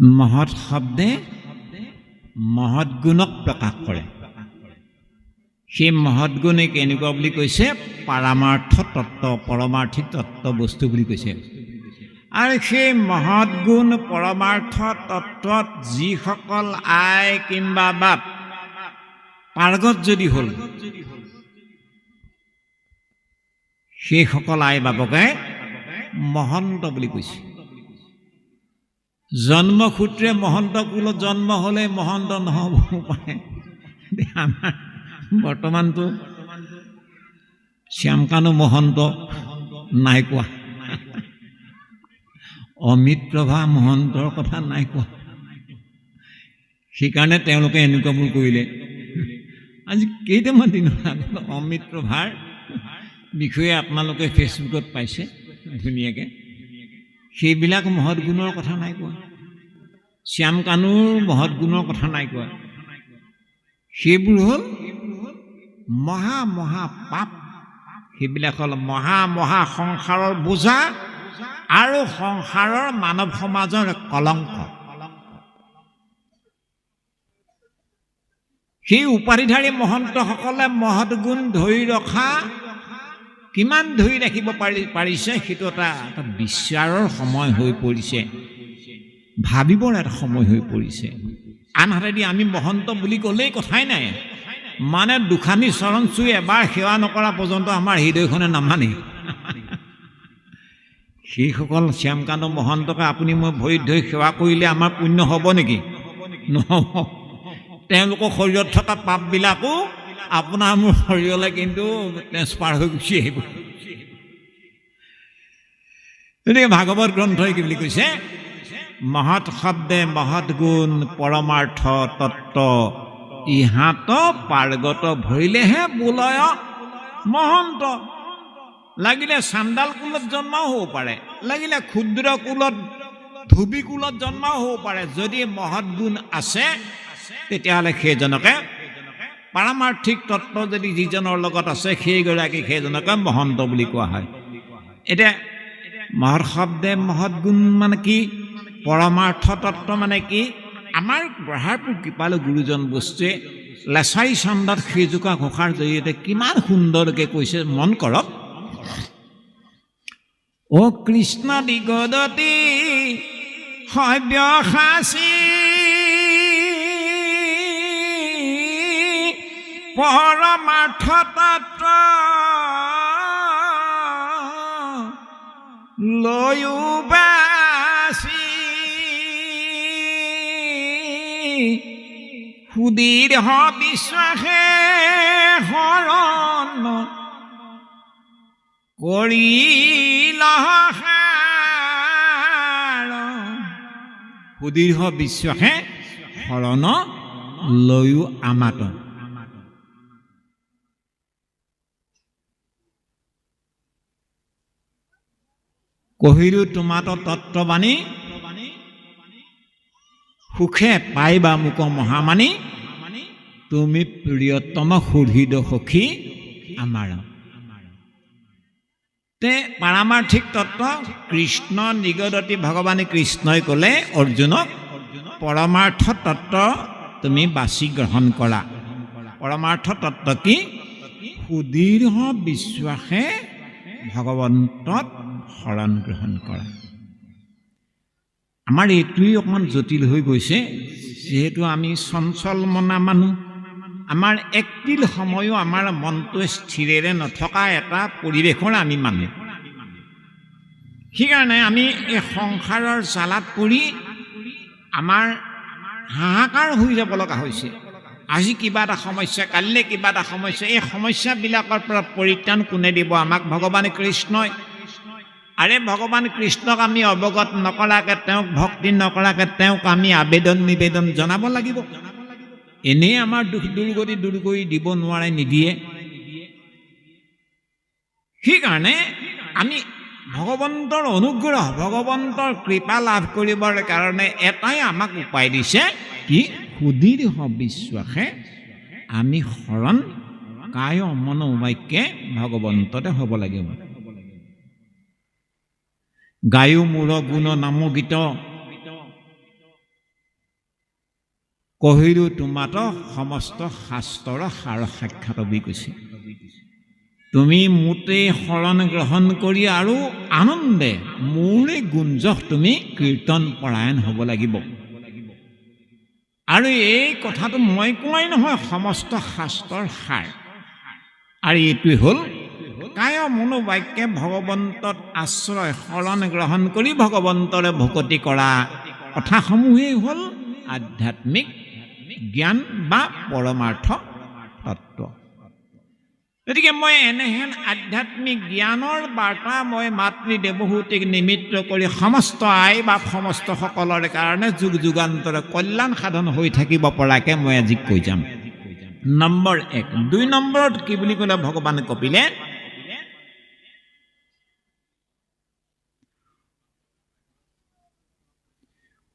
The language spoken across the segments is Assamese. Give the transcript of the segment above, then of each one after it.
মহৎ শব্দে মহৎ গুণক প্ৰকাশ কৰে। সেই মহৎ গুণে কেনেকুৱা বুলি কৈছে, পাৰামাৰ্থ তত্ত্ব, পৰমাৰ্থিক তত্ত্ব বস্তু বুলি কৈছে। আৰু সেই মহৎ গুণ, পৰমাৰ্থ তত্ত্বত যিসকল আই কিম্বা বাপ, পাৰ্গত যদি হ'ল, সেইসকল আই বাপকে মহন্ত বুলি কৈছে। জন্মসূত্ৰে মহন্ত কুলত জন্ম হ'লে মহন্ত নহ'বও পাৰে। আমাৰ বৰ্তমানতো শ্যামকানু মহন্ত নাই কোৱা। অমিত প্ৰভা মহন্তৰ কথা নাই কোৱা। সেইকাৰণে তেওঁলোকে এনেকুৱাবোৰ কৰিলে। আজি কেইটামান দিনৰ আগত অমিত প্ৰভাৰ বিষয়ে আপোনালোকে ফেচবুকত পাইছে ধুনীয়াকৈ। সেইবিলাক মহৎ গুণৰ কথা নাই কোৱা। শ্যাম কানুৰ মহৎ গুণৰ কথা নাই কোৱা। সেইবোৰ হ'ল মহা মহা পাপ। সেইবিলাক হ'ল মহা মহা সংসাৰৰ বোজা আৰু সংসাৰৰ মানৱ সমাজৰ কলংক। সেই উপাধিধাৰী মহন্তসকলে মহৎ গুণ ধৰি ৰখা কিমান ধৰি ৰাখিব পাৰি পাৰিছে? সেইটো এটা এটা বিচাৰৰ সময় হৈ পৰিছে। ভাবিবৰ এটা সময় হৈ পৰিছে। আনহাতেদি আমি মহন্ত বুলি ক'লেই কথাই নাই। মানে দুখানি চৰণ চুই এবাৰ সেৱা নকৰা পৰ্যন্ত আমাৰ হৃদয়খনে নামানে সেইসকল শ্যামকান্ত মহন্তকে আপুনি মই ভৰিত ধৰি সেৱা কৰিলে আমাৰ পুণ্য হ'ব নেকি? নহ'ব। তেওঁলোকৰ শৰীৰত থকা পাপবিলাকো আপোনাৰ মোৰ শৰীৰলৈ কিন্তু ট্ৰেন্সফাৰ হৈ গুচি আহিব। গতিকে ভাগৱত গ্ৰন্থই কি বুলি কৈছে? মহৎ শব্দে মহৎ গুণ পৰমাৰ্থ তত্ত্ব ইহাত পাৰ্গত ভৰিলেহে বোলয় মহন্ত। লাগিলে চান্দাল কুলত জন্মও হ'ব পাৰে লাগিলে ক্ষুদ্ৰ কুলত ধুবি কুলত জন্মও হ'ব পাৰে। যদি মহৎ গুণ আছে তেতিয়াহ'লে সেইজনকে পাৰমাৰ্থিক তত্ত্ব যদি যিজনৰ লগত আছে, সেইগৰাকীক সেইজনকে মহন্ত বুলি কোৱা হয়। এতিয়া মহৎ শব্দে মহৎ গুণ মানে কি? পৰমাৰ্থ তত্ত্ব মানে কি? আমাৰ বঢ়াৰপুৰ কৃপালু গুৰুজন বস্তুৱে লেচাৰী চন্দত সেইজোকা ঘোষাৰ জৰিয়তে কিমান সুন্দৰকৈ কৈছে, মন কৰক। অ কৃষ্ণ দিগদতী, সব্যসাচী। পৰমাৰ্থ পরমাঠতাত্র লয়ুবাসী সুদীর হ বিশ্বাসে হরণ। করিল সুদীৰ্ঘ বিশ্বাসে শৰণ লৈও আমাতন কহিলো তোমাত তত্ত্ববাণী সুখে পাইবা মোক মহামানী তুমি প্ৰিয়তম সুহৃদ সখী আমাৰ। তে পাৰামাৰ্থিক তত্ত্ব, কৃষ্ণ নিগদতী ভগৱানে কৃষ্ণই ক'লে, অৰ্জুনক, পৰমাৰ্থ তত্ত্ব তুমি বাছি গ্ৰহণ কৰা। পৰমাৰ্থ তত্ত্ব কি? সুদীৰ্ঘ বিশ্বাসে ভগৱন্তত শৰণ গ্ৰহণ কৰা। আমাৰ এইটোৱেই অকণমান জটিল হৈ গৈছে যিহেতু আমি চঞ্চল মনা মানুহ। আমাৰ একটিল সময়ো আমাৰ মনটো স্থিৰেৰে নথকা এটা পৰিৱেশৰ আমি মানুহ। সেইকাৰণে আমি এই সংসাৰৰ জালাত পৰি আমাৰ হাহাকাৰ হৈ যাব লগা হৈছে। আজি কিবা এটা সমস্যা কালিলৈ কিবা এটা সমস্যা এই সমস্যাবিলাকৰ পৰা পৰিত্ৰাণ কোনে দিব আমাক? ভগৱানে কৃষ্ণই আৰে ভগৱান কৃষ্ণক আমি অৱগত নকৰাকৈ তেওঁক ভক্তি নকৰাকৈ তেওঁক আমি আবেদন নিবেদন জনাব লাগিব। এনেই আমাৰ দুখ দুৰ্গতি দূৰ কৰি দিব নোৱাৰে নিদিয়ে। সেইকাৰণে আমি ভগৱন্তৰ অনুগ্ৰহ ভগৱন্তৰ কৃপা লাভ কৰিবৰ কাৰণে এটাই আমাক উপায় দিছে কি সুদীৰ্ঘ বিশ্বাসে আমি শৰণ কায় মন বাক্যে ভগৱন্ততে হ'ব লাগিব। গায়ো মূৰ গুণ নাম গীত। কহিলো তোমাত সমস্ত শাস্ত্ৰৰ সাৰ সাক্ষাৎ বুলি কৈছে। তুমি মোতেই শৰণ গ্ৰহণ কৰি আৰু আনন্দে মোৰে গুঞ্জক তুমি কীৰ্তন পৰায়ণ হ'ব লাগিব। আৰু এই কথাটো মই কোৱাই নহয় সমস্ত শাস্ত্ৰৰ সাৰ। আৰু এইটোৱে হ'ল মনোবাক্যে ভগৱন্তত আশ্ৰয় শৰণ গ্ৰহণ কৰি ভগৱন্তৰে ভকতি কৰা। কথাসমূহেই হ'ল আধ্যাত্মিক জ্ঞান বা পৰমাৰ্থ তত্ত্ব। গতিকে মই এনেহেন আধ্যাত্মিক জ্ঞানৰ বাৰ্তা মই মাতৃ দেৱহূতিক নিমিত্ত কৰি সমস্ত আই বা সমস্ত সকলৰ কাৰণে যুগ যুগান্তৰে কল্যাণ সাধন হৈ থাকিব পৰাকৈ মই আজি কৈ যাম। নম্বৰ এক। দুই নম্বৰত কি বুলি ক'লে ভগৱান কপিলে?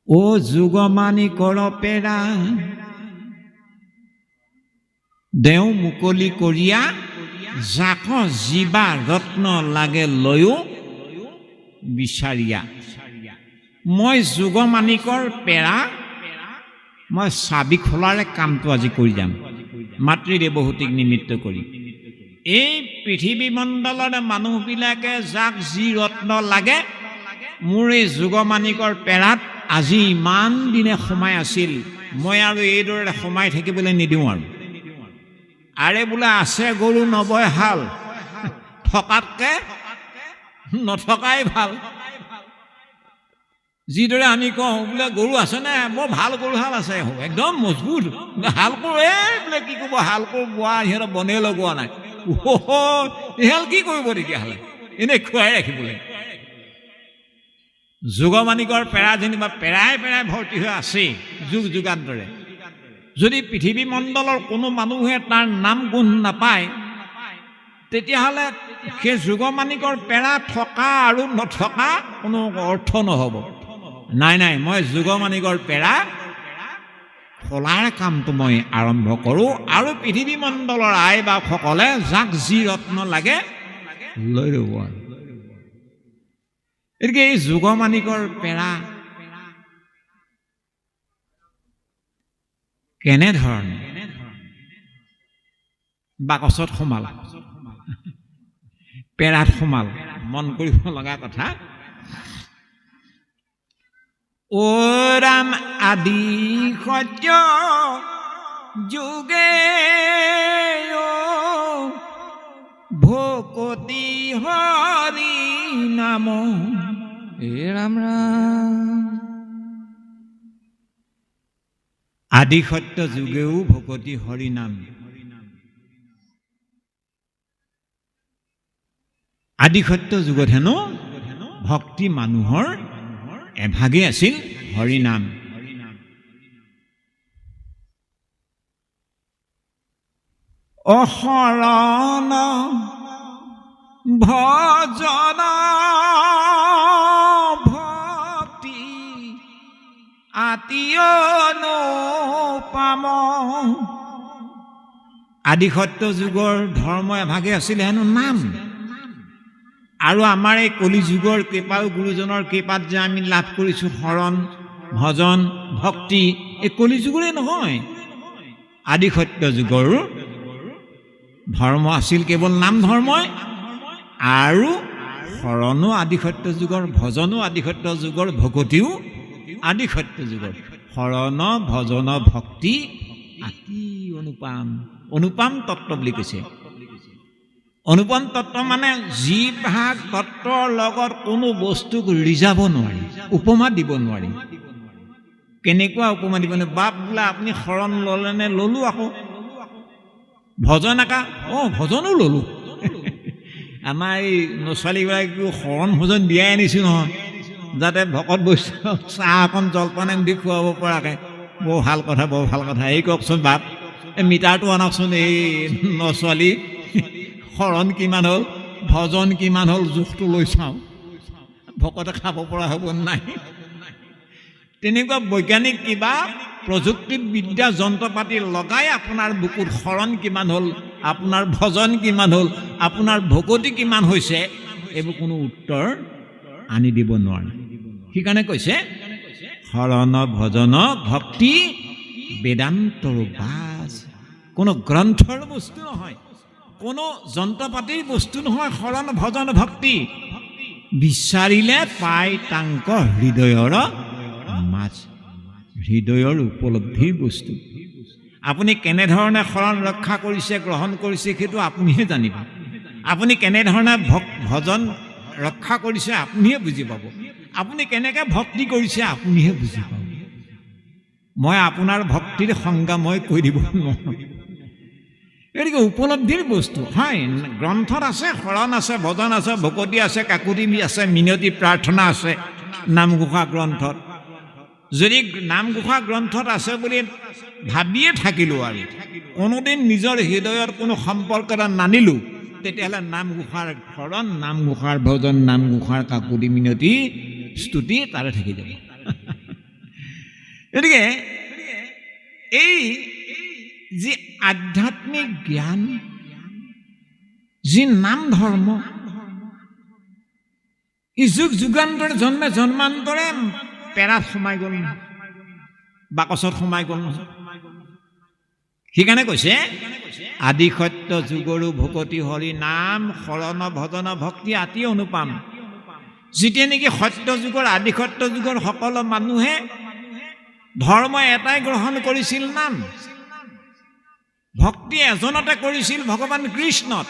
অ যুগমানি কৰ পেৰা। দেওঁ মুকলি কৰিয়া জাক জীৱা ৰত্ন লাগে লৈও বিচাৰিয়া। মই যুগমানিকৰ পেৰা, মই চাবি খোলাৰে কামটো আজি কৰি যাম। মাতৃদেৱহূতিক নিমিত্ত কৰি। এই পৃথিৱী মণ্ডলৰে মানুহবিলাকে যাক যি ৰত্ন লাগে, মোৰ এই যুগমানিকৰ পেৰাত আজি ইমান দিনে সোমাই আছিল মই আৰু এইদৰে সোমাই থাকিবলৈ নিদিওঁ আৰু। আৰে বোলে আছে গৰু নবয় হাল। থকাতকে নথকাই ভাল। যিদৰে আমি কওঁ বোলে গৰু আছেনে বৰ ভাল গৰু হাল আছে। একদম মজবুত। হাল কোৰ এই বোলে কি ক'ব হাল কোৰ বোৱা সিহঁতৰ বনেই লগোৱা নাই। ইহাল কি কৰিব তেতিয়াহ'লে? এনেই খুৱাই ৰাখিবলৈ। যুগমানিকৰ পেৰা যেনিবা পেৰাই পেৰাই ভৰ্তি হৈ আছেই যুগ যুগান্তৰে। যদি পৃথিৱী মণ্ডলৰ কোনো মানুহে তাৰ নাম গুণ নাপায় তেতিয়াহ'লে সেই যুগমানিকৰ পেৰা থকা আৰু নথকা কোনো অৰ্থ নহ'ব। নাই নাই মই যুগমানিকৰ পেৰা খোলাৰ কামটো মই আৰম্ভ কৰোঁ আৰু পৃথিৱী মণ্ডলৰ আই বাপসকলে যাক যি ৰত্ন লাগে লৈ ল'ব আৰু। গতিকে এই যুগমানিকৰ পেৰা কেনেধৰণে বাকচত সোমাল পেৰাত সোমাল মন কৰিব লগা কথা অ ৰাম আদি সত্য যোগে ভকতি হৰি নাম ৰাম ৰাম। আদি সত্য যুগেও ভকতি হৰি নাম। আদি সত্য যুগত হেনো ভক্তি মানুহৰ এভাগেই আছিল হৰি নাম। অশৰণ ভজন আতিয়নো পাম আদি সত্য যুগৰ ধৰ্ম এভাগে আছিলে হেনো নাম। আৰু আমাৰ এই কলি যুগৰ কৃপা গুৰুজনৰ কৃপাত যে আমি লাভ কৰিছোঁ শৰণ ভজন ভক্তি এই কলি যুগৰে নহয়। আদি সত্য যুগৰ ধৰ্ম আছিল কেৱল নাম ধৰ্মই আৰু শৰণো আদি সত্য যুগৰ ভজনো আদি সত্য যুগৰ ভকতিও আদি সত্য যুগৰ শৰণ ভজন ভক্তি আতি অনুপাম। অনুপাম তত্ত্ব বুলি কৈছে। অনুপম তত্ত্ব মানে যি ভাগ তত্ত্বৰ লগত কোনো বস্তুক ৰিজাব নোৱাৰি উপমা দিব নোৱাৰি। কেনেকুৱা উপমা দিব নোৱাৰি? বাপ বোলে আপুনি শৰণ ল'লেনে ল'লোঁ আকৌ? ভজন একা অঁ ভজনো ল'লোঁ। আমাৰ এই ছোৱালীগৰাকীকো শৰণ ভোজন দিয়াই আনিছোঁ নহয়। যাতে ভকত বৈষ্ণৱ চাহ অকণ জলপান দি খুৱাব পৰাকৈ। বৰ ভাল কথা বৰ ভাল কথা। এই কওকচোন বাপ এই মিটাৰটো আনকচোন। এই ন ছোৱালী শৰণ কিমান হ'ল ভজন কিমান হ'ল জোখটো লৈ চাওঁ। ভকতে খাব পৰা হ'ব নাই? তেনেকুৱা বৈজ্ঞানিক কিবা প্ৰযুক্তিবিদ্যা যন্ত্ৰ পাতি লগাই আপোনাৰ বুকুত শৰণ কিমান হ'ল আপোনাৰ ভজন কিমান হ'ল আপোনাৰ ভকতি কিমান হৈছে এইবোৰ কোনো উত্তৰ আনি দিব নোৱাৰে। সেইকাৰণে কৈছে? শৰণ, ভজন, ভক্তি বেদান্তৰ বাজ। কোনো গ্ৰন্থৰ বস্তু নহয়। কোনো যন্ত্ৰ পাতিৰ বস্তু নহয় শৰণ, ভজন, ভক্তি। বিচাৰিলে পাই তাংক হৃদয়ৰ মাজ। হৃদয়ৰ উপলব্ধিৰ বস্তু। আপুনি কেনেধৰণে শৰণ ৰক্ষা কৰিছে, গ্ৰহণ কৰিছে, সেইটো আপুনিহে জানিব। আপুনি কেনেধৰণে ভক ভজন ৰক্ষা কৰিছে, আপুনিহে বুজি পাব। আপুনি কেনেকৈ ভক্তি কৰিছে, আপুনিহে বুজি পাব। মই আপোনাৰ ভক্তিৰ সংজ্ঞা মই কৈ দিব নোৱাৰোঁ। গতিকে উপলব্ধিৰ বস্তু, হয়, গ্ৰন্থত আছে, শৰণ আছে, ভজন আছে, ভকতি আছে কাকুতি আছে, মিনতি, প্ৰাৰ্থনা আছে, নামঘোষা গ্ৰন্থত। যদি নামঘোষা গ্ৰন্থত আছে বুলি ভাবিয়ে থাকিলোঁ আৰু, কোনোদিন নিজৰ হৃদয়ত কোনো সম্পৰ্ক এটা নানিলোঁ তেতিয়াহ'লে নামঘোষাৰ শৰণ, নামঘোষাৰ ভজন, নামঘোষাৰ কাকুতি মিনতি, স্তুতি তাৰে থাকি যাব। গতিকে, এই যি আধ্যাত্মিক জ্ঞান, যি নাম ধৰ্ম, ই যুগ যুগান্তৰে জন্মে জন্মান্তৰে পেৰাত সোমাই গ'ল বাকচত সোমাই গ'ল নহয়। সেইকাৰণে কৈছে আদি সত্য যুগৰো ভকতি হৰি নাম, শৰণ, ভজন, ভক্তি আতি অনুপাম। যেতিয়া নেকি সত্য যুগৰ আদি সত্য যুগৰ সকলো মানুহে ধৰ্ম এটাই গ্ৰহণ কৰিছিল নাম। ভক্তি এজনতে কৰিছিল ভগৱান কৃষ্ণত।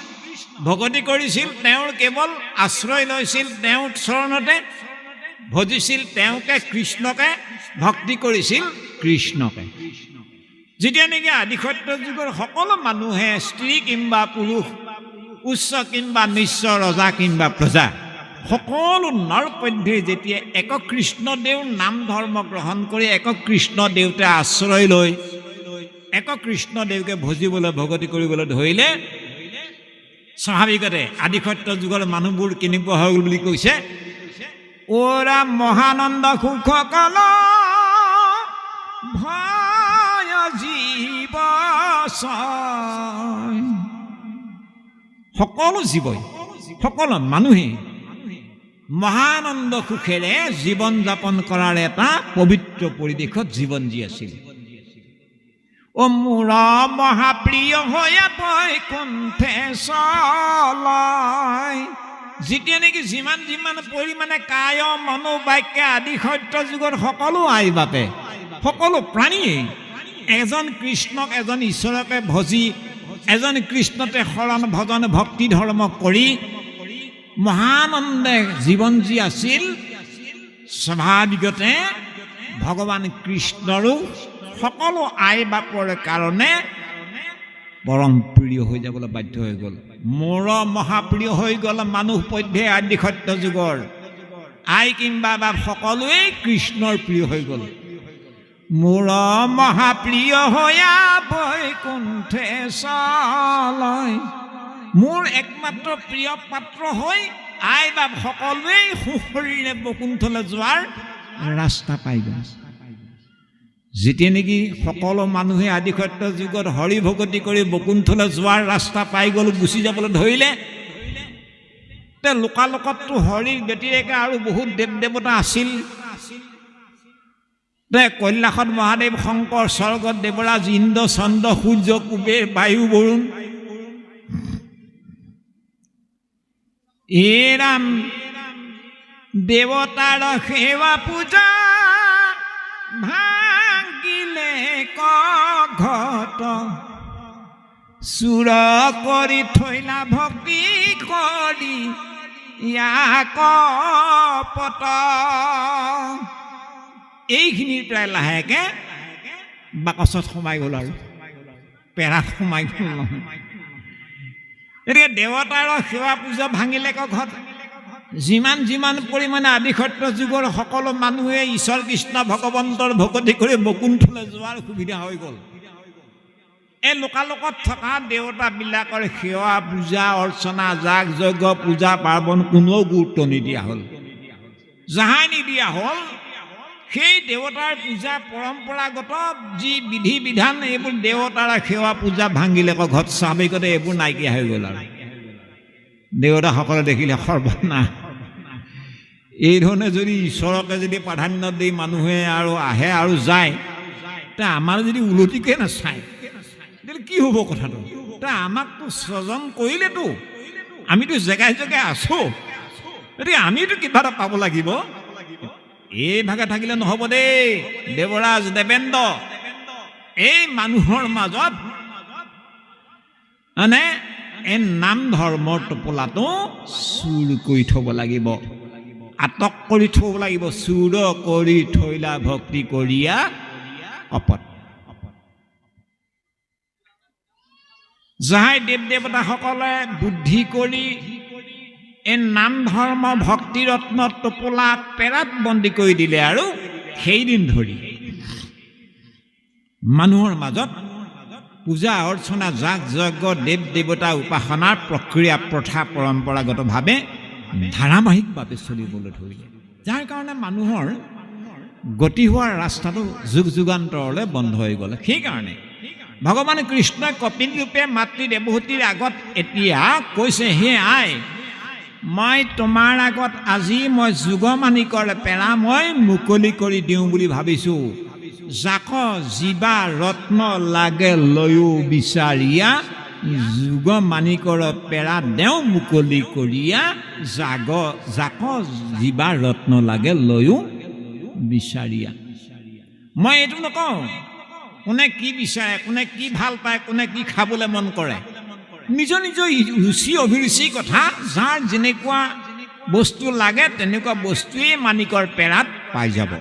ভকতি কৰিছিল তেওঁৰ কেৱল আশ্ৰয় লৈছিল, তেওঁৰ চৰণতে ভজিছিল, তেওঁকে কৃষ্ণকে ভক্তি কৰিছিল কৃষ্ণকে। যেতিয়া নেকি আদিসত্য যুগৰ সকলো মানুহে স্ত্ৰী কিম্বা পুৰুষ, উচ্চ কিম্বা নিচ্চ ৰজা কিম্বা প্ৰজা, সকলো নৰপধ্যই যেতিয়া এক কৃষ্ণদেৱ নাম ধৰ্ম গ্ৰহণ কৰি এক কৃষ্ণদেৱতে আশ্ৰয় লৈ এক কৃষ্ণদেৱকে ভজিবলৈ, ভগতি কৰিবলৈ ধৰিলে, স্বাভাৱিকতে আদিসত্য যুগৰ মানুহবোৰ কেনেকুৱা হৈ গ'ল বুলি কৈছে, ওৰা মহানন্দ সুখকল ছয়। সকলো জীৱই, সকলো মানুহে মহানন্দ সুখেৰে জীৱন যাপন কৰাৰ এটা পবিত্ৰ পৰিৱেশত জীৱন যি আছিল অ মোৰ মহাপ্ৰিয় হৈ বৈকুণ্ঠে চলয় যেতিয়া নেকি যিমান যিমান পৰিমাণে কায়, মনোবাক্য আদি সত্য যুগত সকলো আই বাপে, সকলো প্ৰাণীয়ে এজন কৃষ্ণক, এজন ঈশ্বৰকে ভজি, এজন কৃষ্ণতে শৰণ ভজন, ভক্তি ধৰ্ম কৰি মহানন্দে জীৱন যি আছিল, স্বাভাৱিকতে ভগৱান কৃষ্ণৰো সকলো আই বাপৰ কাৰণে পৰম প্ৰিয় হৈ যাবলৈ বাধ্য হৈ গ'ল। মোৰ মহাপ্ৰিয় হৈ গ'ল মানুহ পধ্যে আদি সত্য যুগৰ। আই কিম্বা বা সকলোৱেই কৃষ্ণৰ প্ৰিয় হৈ গ'ল। মোৰ মহাপ্ৰিয় হৈয়া বৈকুণ্ঠে চলয় মোৰ একমাত্ৰ প্ৰিয় পাত্ৰ হৈ আই বাপ সকলোৱেই সুশৰীৰে বৈকুণ্ঠলৈ যোৱাৰ ৰাস্তা পাই গ'ল। যেতিয়া নেকি সকলো মানুহে আদি সত্য যুগত হৰি ভকতি কৰি বৈকুণ্ঠলৈ যোৱাৰ ৰাস্তা পাই গ'ল, গুচি যাবলৈ ধৰিলে, তে লোকালোকততো হৰিৰ ব্যতিৰেকে আৰু বহুত দেৱ দেৱতা আছিল। তে কৈলাসত মহাদেৱ, শংকৰ স্বৰ্গত দেৱৰাজ, ইন্দ্ৰ, চন্দ্ৰ, সূৰ্য, কুবেৰ, বায়ু, বৰুণ। এৰাম দেৱতাৰ সেৱা পূজা ভাঙিলে কঘট চুৰ কৰি থৈলা ভক্তি কৰি ইয়াক পত। এইখিনিৰ পৰাই লাহেকে বাকচত সোমাই গ'ল আৰু। পেৰাত সোমাই গ'ল। গতিকে দেৱতাৰ সেৱা পূজা ভাঙিলে ঘৰত যিমান যিমান পৰিমাণে আদি সত্য যুগৰ সকলো মানুহে ঈশ্বৰ কৃষ্ণ ভগৱন্তৰ ভকতি কৰি বকুণ্ঠলৈ যোৱাৰ সুবিধা হৈ গ'ল। এই লোকালোকত থকা দেৱতাবিলাকৰ সেৱা পূজা অৰ্চনা যাগ যজ্ঞ পূজা পাৰ্বণ কোনেও গুৰুত্ব নিদিয়া হ'ল। যাহাই নিদিয়া হ'ল সেই দেৱতাৰ পূজা পৰম্পৰাগত যি বিধি বিধান এইবোৰ দেৱতাৰ সেৱা পূজা ভাঙিলে আকৌ ঘৰত স্বাভাৱিকতে এইবোৰ নাইকিয়া হৈ গ'ল আৰু। দেৱতাসকলে দেখিলে সৰ্বনা এই ধৰণে যদি ঈশ্বৰকে যদি প্ৰাধান্য দি মানুহে আৰু আহে আৰু যায় তে আমাৰ যদি ওলটিকে নাচায় তেতিয়া কি হ'ব কথাটো? তে আমাকতো স্বজন কৰিলেতো আমিতো জেগাই জেগাই আছো। গতিকে আমিতো কিবা এটা পাব লাগিব। এই ভাগে থাকিলে নহ'ব দেই। দেৱৰাজ দেৱেন্দ্ৰ এই মানুহৰ মাজত মানে এই নাম ধৰ্মৰ টোপোলাটো চুৰ কৰি থ'ব লাগিব। আটক কৰি থ'ব লাগিব চুৰ কৰি থৈলা ভক্তি কৰিয়া অপত। যাহাই দেৱ দেৱতাসকলে বুদ্ধি কৰি এই নাম ধৰ্ম ভক্তি ৰত্ন টোপোলা পেৰাত বন্দী কৰি দিলে আৰু সেইদিন ধৰি মানুহৰ মাজত পূজা অৰ্চনা যাগ যজ্ঞ দেৱ দেৱতা উপাসনাৰ প্ৰক্ৰিয়া প্ৰথা পৰম্পৰাগতভাৱে ধাৰাবাহিকভাৱে চলিবলৈ ধৰিলে। যাৰ কাৰণে মানুহৰ গতি হোৱাৰ ৰাস্তাটো যুগ যুগান্তৰলৈ বন্ধ হৈ গ'ল। সেইকাৰণে ভগৱান কৃষ্ণই কপিল ৰূপে মাতৃ দেৱহতীৰ আগত এতিয়া কৈছে হে আই মই তোমাৰ আগত আজি মই যুগমানিকৰ পেৰা মই মুকলি কৰি দিওঁ বুলি ভাবিছোঁ। জাক জীৱা ৰত্ন লাগে লৈও বিচাৰিয়া যুগ মানিকৰ পেৰা দেওঁ মুকলি কৰিয়া জাগ জাক জীৱা ৰত্ন লাগে লৈও বিচাৰিয়া। মই এইটো নকওঁ। কোনে কি বিচাৰে কোনে কি ভাল পায় কোনে কি খাবলৈ মন কৰে। নিজৰ নিজৰ ৰুচি অভিৰুচিৰ কথা যাৰ যেনেকুৱা বস্তু লাগে তেনেকুৱা বস্তুৱেই মানিকৰ পেৰাত পাই যাব।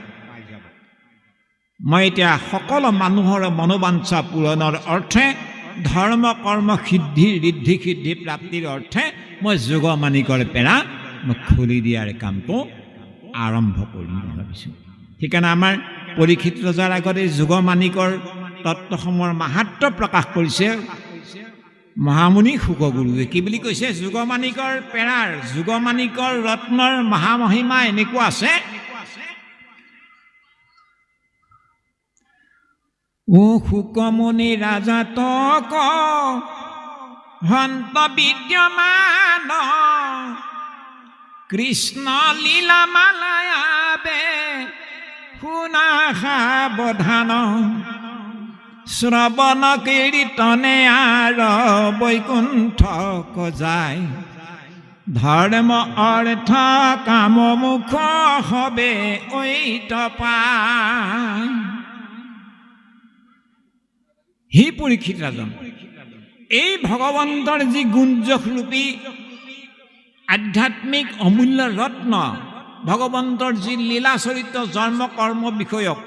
মই এতিয়া সকলো মানুহৰ মনোবাঞ্ছা পূৰণৰ অৰ্থে ধৰ্ম কৰ্ম সিদ্ধি ঋদ্ধি সিদ্ধি প্ৰাপ্তিৰ অৰ্থে মই যোগ মানিকৰ পেৰা মই খুলি দিয়াৰ কামটো আৰম্ভ কৰিম ভাবিছোঁ। সেইকাৰণে আমাৰ পৰীক্ষিত ৰজাৰ আগতে যোগ মানিকৰ তত্ত্বসমূহৰ মাহাত্ম প্ৰকাশ কৰিছে। মহামুনি শুকগুৰুৱে কি বুলি কৈছে? যুগমানিকৰ পেৰাৰ যুগমানিকৰ ৰত্নৰ মহামহিমা এনেকুৱা আছে। ও শুকমুনি ৰাজা তক হন্ত বিদ্যমান। কৃষ্ণ লীলা মালায়াবে শুনা সাৱধান শ্ৰৱণ কীৰ্তনে আৰ বৈকুণ্ঠ যায় ধৰ্ম অৰ্থ কাম মুখ হবে ঐত পায় হি পৰীক্ষিত ৰাজন এই ভগৱন্তৰ যি গুঞ্জৰূপী আধ্যাত্মিক অমূল্য ৰত্ন ভগৱন্তৰ যি লীলা চৰিত্ৰ জন্ম কৰ্ম বিষয়ক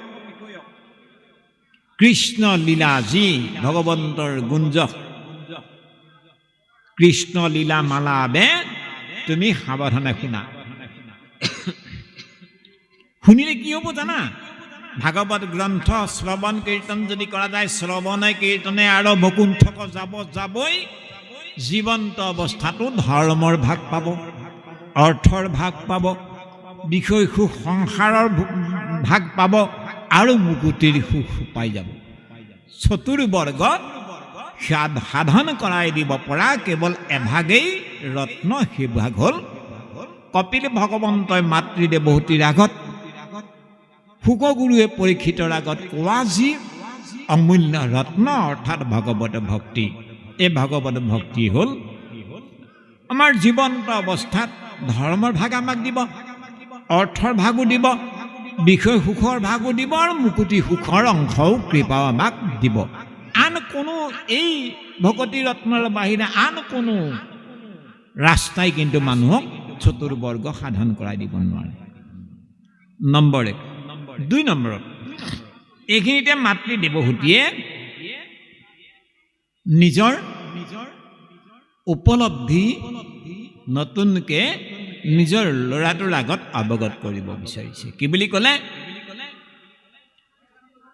কৃষ্ণ লীলা যি ভগৱন্তৰ গুঞ্জ। কৃষ্ণ লীলা মালা বে তুমি সাৱধানে শুনা। শুনিলে কি হ'ব জানা? ভাগৱত গ্ৰন্থ শ্ৰৱণ কীৰ্তন যদি কৰা যায় শ্ৰৱণে কীৰ্তনে আৰু বকুণ্ঠক যাব যাবই জীৱন্ত অৱস্থাটো ধৰ্মৰ ভাগ পাব অৰ্থৰ ভাগ পাব বিষয় সুখ সংসাৰৰ ভাগ পাব। মুকুতিৰ সুখ পাই যাব। চতুৰ্বৰ্গ সাধ- সাধন কৰাই দিব পৰা কেৱল এভাগেই ৰত্ন সেইভাগ হ'ল। কপিল ভগৱন্তই মাতৃদেৱহতীৰ আগত শুকগুৰুৱে পৰীক্ষিতৰ আগত কোৱা যি অমূল্য ৰত্ন অৰ্থাৎ ভগৱত ভক্তি। এই ভগৱত ভক্তি হ'ল আমাৰ জীৱন্ত অৱস্থাত ধৰ্মৰ ভাগ আমাক দিব, অৰ্থৰ ভাগো দিব। বিষয় সুখৰ ভাগো দিব আৰু মুকুতি সুখৰ অংশও কৃপাও আমাক দিব। আন কোনো এই ভকতি ৰত্নৰ বাহিৰে আন কোনো ৰাস্তাই কিন্তু মানুহক চতুৰ্বৰ্গ সাধন কৰাই দিব নোৱাৰে। নম্বৰ এক। দুই নম্বৰত এইখিনিতে মাতৃ দেৱহূতিয়ে নিজৰ উপলব্ধি নতুনকৈ নিজৰ ল'ৰাটোৰ আগত অৱগত কৰিব বিচাৰিছে। কি বুলি ক'লে?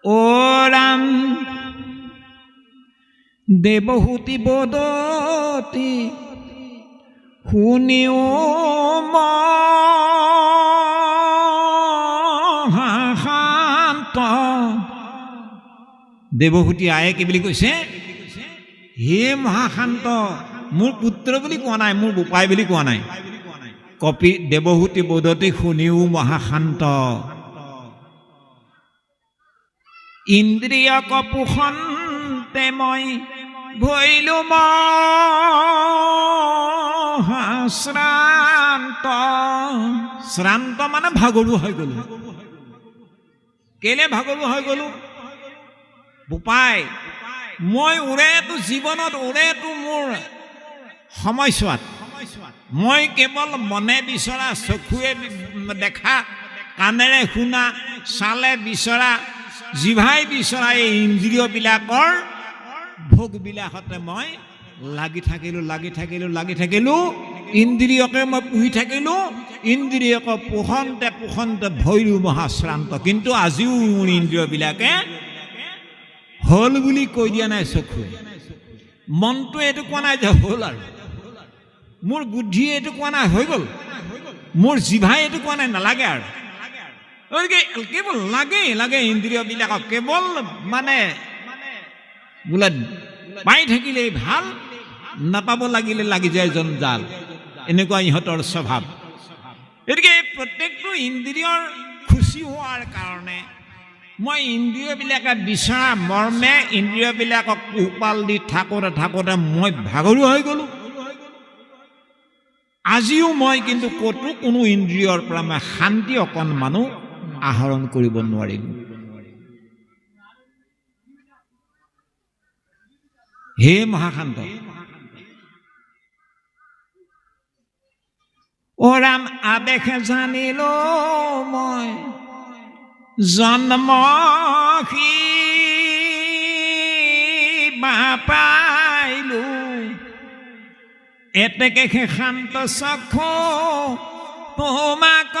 অ ৰাম দেৱহূতি বদতি শুনিও মহাশান্ত। দেৱহূতি আয়ে কি বুলি কৈছে? হে মহাশান্ত মোৰ পুত্ৰ বুলি কোৱা নাই মোৰ বোপাই বুলি কোৱা নাই। কপি দেৱহূতি বোধতি শুনিও মহাশান্ত। ইন্দ্ৰিয় কপোষণতে মই ভৈলো শ্ৰান্ত শ্ৰান্ত মানে ভাগৰুৱা হৈ গলো। কেলে ভাগৰুৱা হৈ গলো? বোপাই, মই ওৰেতো জীৱনত ওৰেতো মোৰ সময়ছোৱাত। মই কেৱল মনে বিচৰা চকুৱে দেখা, কাণেৰে শুনা চালে বিচৰা, জিভাই বিচৰা এই ইন্দ্ৰিয়বিলাকৰ ভোগবিলাকতে মই লাগি থাকিলোঁ লাগি থাকিলোঁ লাগি থাকিলোঁ। ইন্দ্ৰিয়কে মই পুহি থাকিলোঁ, ইন্দ্ৰিয়ক পোষণতে পোষণতে ভৈৰো মহাশ্ৰান্ত। কিন্তু আজিও মোৰ ইন্দ্ৰিয়বিলাকে হ'ল বুলি কৈ দিয়া নাই চকুৱে। মনটোৱে এইটো কোৱা নাই যে হ'ল আৰু। মোৰ বুদ্ধিয়ে এইটো কোৱা নাই হৈ গ'ল। মোৰ জিভাই এইটো কোৱা নাই নালাগে আৰু। গতিকে কেৱল লাগে লাগে ইন্দ্ৰিয়বিলাকক কেৱল মানে বোলে পাই থাকিলেই ভাল নাপাব লাগিলে লাগি যায় জঞ্জাল। এনেকুৱা ইহঁতৰ স্বভাৱ। গতিকে এই প্ৰত্যেকটো ইন্দ্ৰিয়ৰ খুচি হোৱাৰ কাৰণে মই ইন্দ্ৰিয়বিলাকে বিচৰা মৰ্মে ইন্দ্ৰিয়বিলাকক পোহপাল দি থাকোঁতে থাকোঁতে মই ভাগৰুৱা হৈ গ'লোঁ। আজিও মই কিন্তু ক'তো কোনো ইন্দ্ৰিয়ৰ পৰা মই শান্তি অকণমানো আহৰণ কৰিব নোৱাৰিলোঁ হে মহাশান্ত অ ৰাম আবেশ জানিলো মই, জন্ম পাইলো এতেকে সে শান্ত চক্ষু তোমাক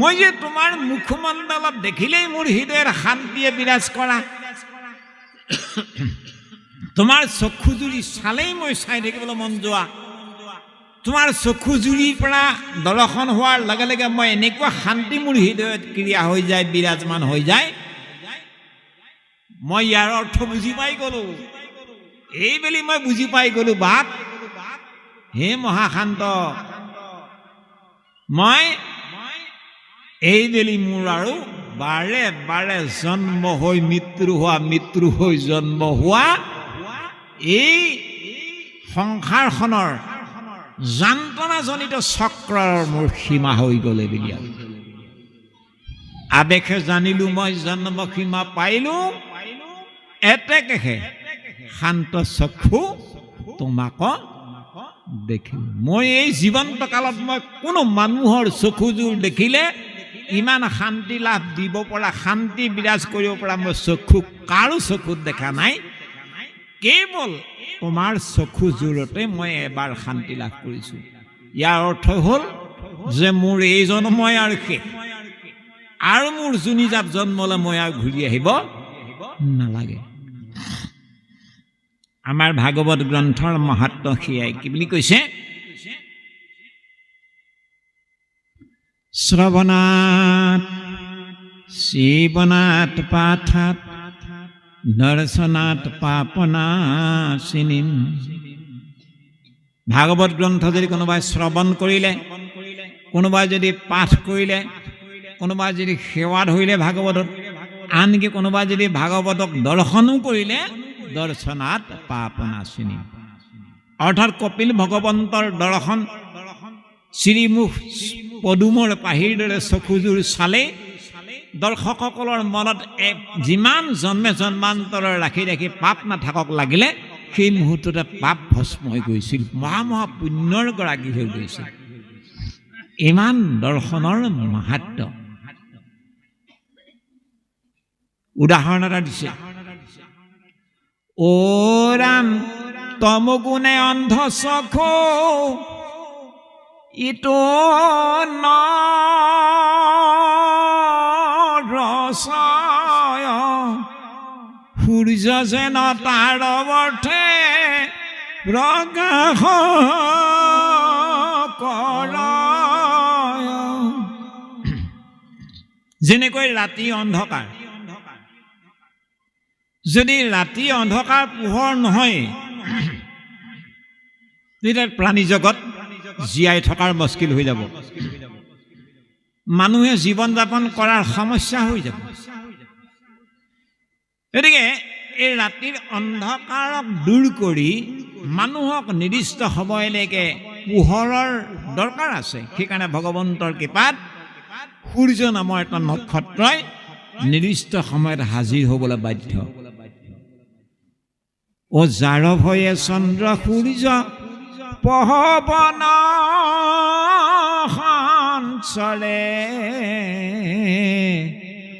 মই যে তোমাৰ মুখমণ্ডলত দেখিলেই মোৰ হৃদয়ৰ শান্তিয়ে বিৰাজ কৰা। তোমাৰ চক্ষুজুৰি চালেই মই চাই থাকিবলৈ মন যোৱা। তোমাৰ চক্ষুজুৰিৰ পৰা দৰ্শন হোৱাৰ লগে লগে মই এনেকুৱা শান্তি মোৰ হৃদয়ত ক্ৰিয়া হৈ যায়, বিৰাজমান হৈ যায়। মই ইয়াৰ অৰ্থ বুজি পাই গলো। এইবেলি মই বুজি পাই গলো বাপ হে মহাশান্ত, মই এইবেলি মোৰ আৰু বাৰে বাৰে জন্ম হৈ মৃত্যু হোৱা, মৃত্যু হৈ জন্ম হোৱা এই সংসাৰখনৰ যান্ত্ৰণাজনিত চক্ৰৰ মোৰ সীমা হৈ গ'লে বুলি আবেশে জানিলো মই জন্ম সীমা পাইলো। এতেকেহে শান্ত চক্ষু তোমাক দেখিলো মই এই জীৱন্ত কালত মই কোনো মানুহৰ চকুযোৰ দেখিলে ইমান শান্তি লাভ দিব পৰা শান্তি বিৰাজ কৰিব পৰা মই চকু কাৰো চকুত দেখা নাই। কেৱল তোমাৰ চকুযোৰতে মই এবাৰ শান্তি লাভ কৰিছোঁ। ইয়াৰ অৰ্থ হ'ল যে মোৰ এই জন্মই আৰু শেষ। আৰু মোৰ যোনি জাত জন্মলৈ মই আৰু ঘূৰি আহিব নালাগে। আমাৰ ভাগৱত গ্ৰন্থৰ মহাত্ম সেয়াই কি বুলি কৈছে? শ্ৰৱণাত শিৱনাথ পাঠাত দৰ্শনাত পাপনা চিনিম ভাগৱত গ্ৰন্থ যদি কোনোবাই শ্ৰৱণ কৰিলে, কোনোবাই যদি পাঠ কৰিলে, কোনোবাই যদি সেৱা ধৰিলে ভাগৱতত, আনকি কোনোবাই যদি ভাগৱতক দৰ্শনো কৰিলে দৰ্শনাত পাপনা চিনিম অৰ্থাৎ কপিল ভগৱন্তৰ দৰ্শন শ্ৰীমুখ পদুমৰ পাহিৰ দৰে চকুযোৰ চালে দৰ্শকসকলৰ মনত যিমান জন্মে জন্মান্তৰৰ ৰাখি ৰাখি পাপ নাথাকক লাগিলে সেই মুহূৰ্ততে পাপ ভস্ম হৈ গৈছিল মহা মহা পুণ্যৰ গৰাকী হৈ গৈছিল। ইমান দৰ্শনৰ মাহাত্ম উদাহৰণ এটা দিছে। ও রাম তমগুণে অন্ধ সখ। ইটো ন রসয় সূর্য যেন তার অর্থে প্রকাশ কৰ যেনেকৈ ৰাতি অন্ধকাৰ। যদি ৰাতি অন্ধকাৰ পোহৰ নহয়, তেতিয়া প্ৰাণী জগত জীয়াই থকাৰ মুস্কিল হৈ যাব। মানুহে জীৱন যাপন কৰাৰ সমস্যা হৈ যাব। গতিকে এই ৰাতিৰ অন্ধকাৰক দূৰ কৰি মানুহক নিৰ্দিষ্ট সময়লৈকে পোহৰৰ দৰকাৰ আছে। সেইকাৰণে ভগৱন্তৰ কৃপাত সূৰ্য নামৰ এটা নক্ষত্ৰই নিৰ্দিষ্ট সময়ত হাজিৰ হ'বলৈ বাধ্য। অ জাৰ ভয়ে চন্দ্ৰ সূৰ্য পহবন সঞ্চৰে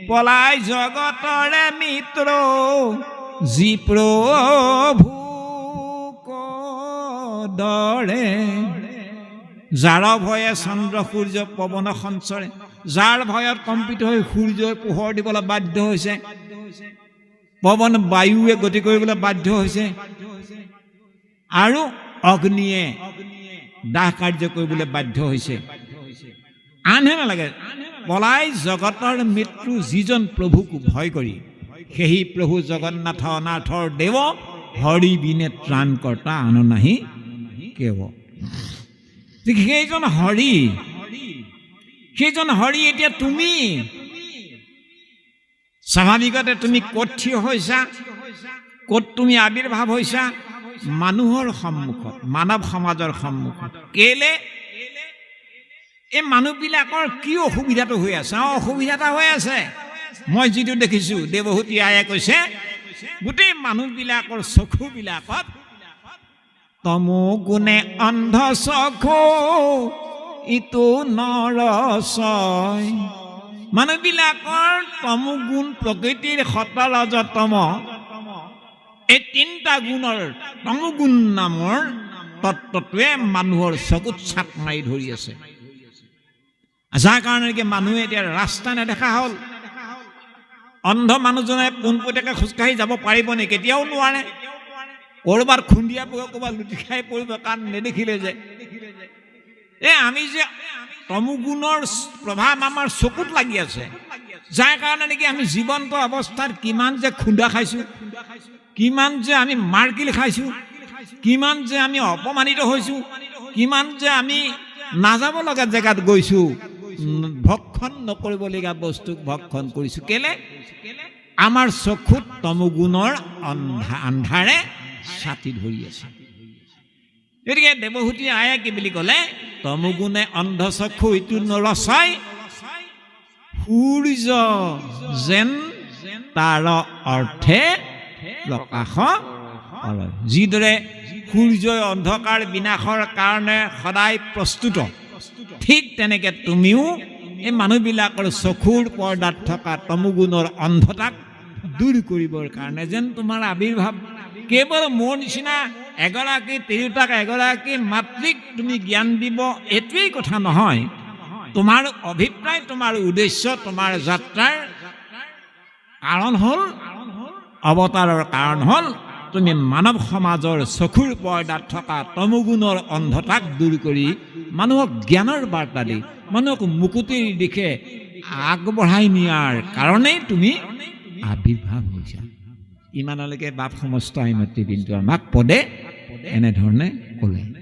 পলাই জগতৰে মিত্ৰ যি প্ৰভু দৰে যাৰ ভয়ে চন্দ্ৰ সূৰ্য পৱন সঞ্চৰে যাৰ ভয়ত কম্পিত হৈ সূৰ্যই পোহৰ দিবলৈ বাধ্য হৈছে পৱন বায়ুৱে গতি কৰিবলৈ বাধ্য হৈছে। আৰু অগ্নিয়ে দাহ কাৰ্য কৰিবলৈ বাধ্য হৈছে। আনহে নালাগে পলাই জগতৰ মৃত্যু যিজন প্ৰভুক ভয় কৰি সেই প্ৰভু জগন্নাথ নাথৰ দেৱ হৰি বিনে ত্ৰাণকৰ্তা আন নাহি কেৱ সেইজন হৰি সেইজন হৰি এতিয়া তুমি স্বাভাৱিকতে তুমি ক'ত থিয় হৈছা ক'ত তুমি আৱিৰ্ভাৱ হৈছা, মানুহৰ সন্মুখত, মানৱ সমাজৰ সন্মুখত। কেলে? এই মানুহবিলাকৰ কি অসুবিধাটো হৈ আছে? অঁ অসুবিধা এটা হৈ আছে। মই যিটো দেখিছোঁ, দেৱহূতি আয়ে কৈছে, গোটেই মানুহবিলাকৰ চকুবিলাকত তমো গুণে অন্ধ চকু, ইটো নৰচয়। মানুহবিলাকৰ তমু গুণ প্ৰকৃতিৰ সতৰজতম এই তিনিটা গুণৰ তমুগুণ নামৰ তত্ত্বটোৱে মানুহৰ চকুত চাপ মাৰি ধৰি আছে। যাৰ কাৰণে নেকি মানুহে এতিয়া ৰাস্তা নেদেখা হ'ল। অন্ধ মানুহজনে পোনপটীয়াকৈ খোজকাঢ়ি যাব পাৰিব নেকি কেতিয়াও নোৱাৰে। ক'ৰবাত খুন্দিয়া পৰিব ক'ৰবাত লুটি খাই পৰিব কাৰণ নেদেখিলে যে। এই আমি যে তমুগুণৰ প্ৰভাৱ আমাৰ চকুত লাগি আছে। যাৰ কাৰণে নেকি আমি জীৱন্ত অৱস্থাত কিমান যে খুন্দা খাইছোঁ, কিমান যে আমি মাৰকিল খাইছোঁ, কিমান যে আমি অপমানিত হৈছোঁ, কিমান যে আমি নাযাব লগা জেগাত গৈছোঁ, ভক্ষণ নকৰিবলগীয়া বস্তুক ভক্ষণ কৰিছোঁ। কেলে? আমাৰ চকুত তমুগুণৰ অন্ধা, আন্ধাৰে ছাতি ধৰি আছে। গতিকে দেৱহূতি আয়ে কি বুলি ক'লে? তমুগুণে অন্ধচক্ষু ইটো নৰচয় সূৰ্য যেন তাৰ অৰ্থে প্ৰকাশ যিদৰে সূৰ্যই অন্ধকাৰ বিনাশৰ কাৰণে সদায় প্ৰস্তুত ঠিক তেনেকে তুমিও এই মানুহবিলাকৰ চকুৰ পৰ্দাত থকা তমুগুণৰ অন্ধতাক দূৰ কৰিবৰ কাৰণে যেন তোমাৰ আৱিৰ্ভাৱ কেৱল মোৰ নিচিনা এগৰাকী, তিৰোতাক এগৰাকী, মাতৃক তুমি জ্ঞান দিব, এইটোৱেই কথা নহয়। তোমাৰ অভিপ্ৰায়, তোমাৰ উদ্দেশ্য, তোমাৰ যাত্ৰাৰ কাৰণ হ'ল, অৱতাৰৰ কাৰণ হ'ল, তুমি মানৱ সমাজৰ চকুৰ পৰ্দাত থকা তমুগুণৰ অন্ধতাক দূৰ কৰি মানুহক জ্ঞানৰ বাৰ্তা দি, মানুহক মুকুতিৰ দিশে আগবঢ়াই নিয়াৰ কাৰণেই তুমি আৱিৰ্ভাৱ হৈছা। ইমানলৈকে বাপ সমস্ত আইমাতৃ আমাক পদে এনেধৰণে ক'লে।